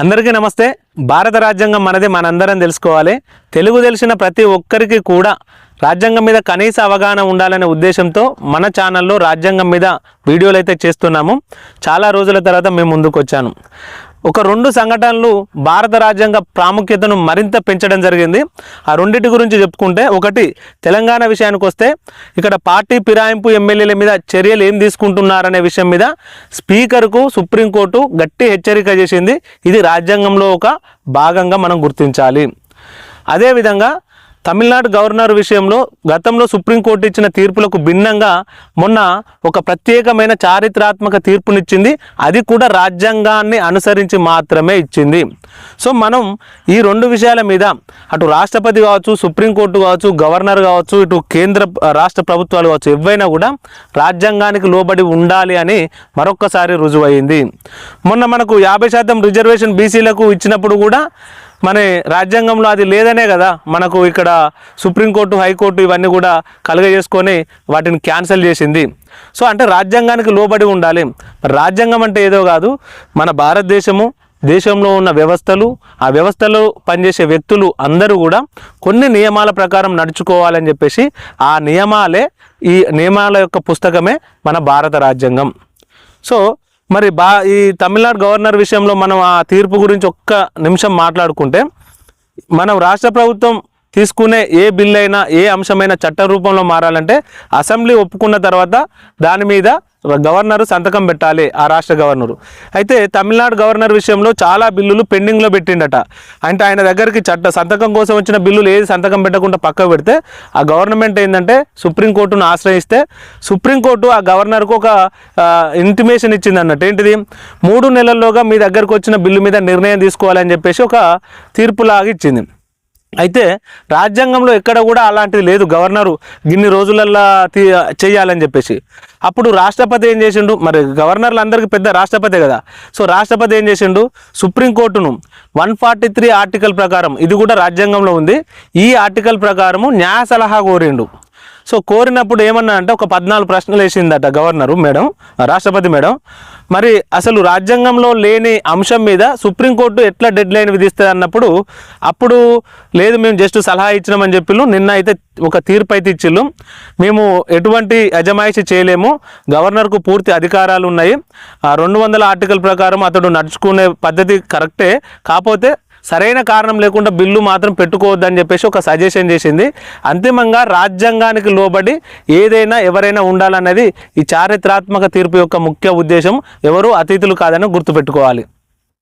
అందరికీ నమస్తే. భారత రాజ్యాంగం మనది మనందరం తెలుసుకోవాలి. తెలుగు తెలిసిన ప్రతి ఒక్కరికి కూడా రాజ్యాంగం మీద కనీస అవగాహన ఉండాలనే ఉద్దేశంతో మన ఛానల్లో రాజ్యాంగం మీద వీడియోలు అయితే చేస్తున్నాము. చాలా రోజుల తర్వాత మేము ముందుకు వచ్చాను ఒక రెండు సంఘటనలు భారత రాజ్యాంగ ప్రాముఖ్యతను మరింత పెంచడం జరిగింది. ఆ రెండింటి గురించి చెప్పుకుంటే ఒకటి తెలంగాణ విషయానికి వస్తే ఇక్కడ పార్టీ ఫిరాయింపు ఎమ్మెల్యేల మీద చర్యలు ఏం తీసుకుంటున్నారనే విషయం మీద స్పీకర్కు సుప్రీంకోర్టు గట్టి హెచ్చరిక చేసింది. ఇది రాజ్యాంగంలో ఒక భాగంగా మనం గుర్తించాలి. అదేవిధంగా తమిళనాడు గవర్నర్ విషయంలో గతంలో సుప్రీంకోర్టు ఇచ్చిన తీర్పులకు భిన్నంగా మొన్న ఒక ప్రత్యేకమైన చారిత్రాత్మక తీర్పునిచ్చింది. అది కూడా రాజ్యాంగాన్ని అనుసరించి మాత్రమే ఇచ్చింది. సో మనం ఈ రెండు విషయాల మీద అటు రాష్ట్రపతి కావచ్చు సుప్రీంకోర్టు కావచ్చు గవర్నర్ కావచ్చు ఇటు కేంద్ర రాష్ట్ర ప్రభుత్వాలు కావచ్చు ఎవైనా కూడా రాజ్యాంగానికి లోబడి ఉండాలి అని మరొక్కసారి రుజువైంది. మొన్న మనకు యాభై శాతం రిజర్వేషన్ బీసీలకు ఇచ్చినప్పుడు కూడా మన రాజ్యాంగంలో అది లేదనే కదా మనకు ఇక్కడ సుప్రీంకోర్టు హైకోర్టు ఇవన్నీ కూడా కలుగజేసుకొని వాటిని క్యాన్సిల్ చేసింది. సో అంటే రాజ్యాంగానికి లోబడి ఉండాలి. రాజ్యాంగం అంటే ఏదో కాదు. మన భారతదేశము దేశంలో ఉన్న వ్యవస్థలు ఆ వ్యవస్థలో పనిచేసే వ్యక్తులు అందరూ కూడా కొన్ని నియమాల ప్రకారం నడుచుకోవాలని చెప్పేసి ఆ నియమాలే ఈ నియమాల యొక్క పుస్తకమే మన భారత రాజ్యాంగం. సో మరి బా ఈ తమిళనాడు గవర్నర్ విషయంలో మనం ఆ తీర్పు గురించి ఒక్క నిమిషం మాట్లాడుకుంటే మనం రాష్ట్ర ప్రభుత్వం తీసుకునే ఏ బిల్ అయినా ఏ అంశమైన చట్ట రూపంలో మారాలంటే అసెంబ్లీ ఒప్పుకున్న తర్వాత దాని మీద గవర్నరు సంతకం పెట్టాలి ఆ రాష్ట్ర గవర్నరు. అయితే తమిళనాడు గవర్నర్ విషయంలో చాలా బిల్లులు పెండింగ్లో పెట్టిండట. అంటే ఆయన దగ్గరికి చట్ట సంతకం కోసం వచ్చిన బిల్లులు ఏది సంతకం పెట్టకుండా పక్కకు పెడితే ఆ గవర్నమెంట్ ఏంటంటే సుప్రీంకోర్టును ఆశ్రయిస్తే సుప్రీంకోర్టు ఆ గవర్నర్కు ఒక ఇంటిమేషన్ ఇచ్చింది అన్నట్టు ఏంటిది? మూడు నెలల్లోగా మీ దగ్గరకు వచ్చిన బిల్లు మీద నిర్ణయం తీసుకోవాలని చెప్పేసి ఒక తీర్పులాగా ఇచ్చింది. అయితే రాజ్యాంగంలో ఎక్కడ కూడా అలాంటిది లేదు. గవర్నరు గిన్ని రోజులల్లా తీ చేయాలని చెప్పేసి. అప్పుడు రాష్ట్రపతి ఏం చేసిండు? మరి గవర్నర్లు అందరికీ పెద్ద రాష్ట్రపతి కదా. సో రాష్ట్రపతి ఏం చేసిండు? సుప్రీంకోర్టును వన్ ఫార్టీ త్రీ ఆర్టికల్ ప్రకారం ఇది కూడా రాజ్యాంగంలో ఉంది. ఈ ఆర్టికల్ ప్రకారము న్యాయ సలహా కోరిండు. సో కోరినప్పుడు ఏమన్నా అంటే ఒక పద్నాలుగు ప్రశ్నలు వేసిందట గవర్నరు మేడం రాష్ట్రపతి మేడం. మరి అసలు రాజ్యాంగంలో లేని అంశం మీద సుప్రీంకోర్టు ఎట్లా డెడ్ లైన్ విధిస్తుంది అన్నప్పుడు అప్పుడు లేదు మేము జస్ట్ సలహా ఇచ్చినామని చెప్పిళ్ళు నిన్న అయితే ఒక తీర్పు అయితే ఇచ్చిళ్ళు. మేము ఎటువంటి అజమాయిషి చేయలేము గవర్నర్కు పూర్తి అధికారాలు ఉన్నాయి. ఆ రెండు వందల ఆర్టికల్ ప్రకారం అతడు నడుచుకునే పద్ధతి కరెక్టే కాకపోతే సరైన కారణం లేకుండా బిల్లు మాత్రం పెట్టుకోవద్దని చెప్పేసి ఒక సజెషన్ చేసింది. అంతిమంగా రాజ్యాంగానికి లోబడి ఏదైనా ఎవరైనా ఉండాలన్నది ఈ చారిత్రాత్మక తీర్పు యొక్క ముఖ్య ఉద్దేశం. ఎవరు అతిథులు కాదని గుర్తుపెట్టుకోవాలి.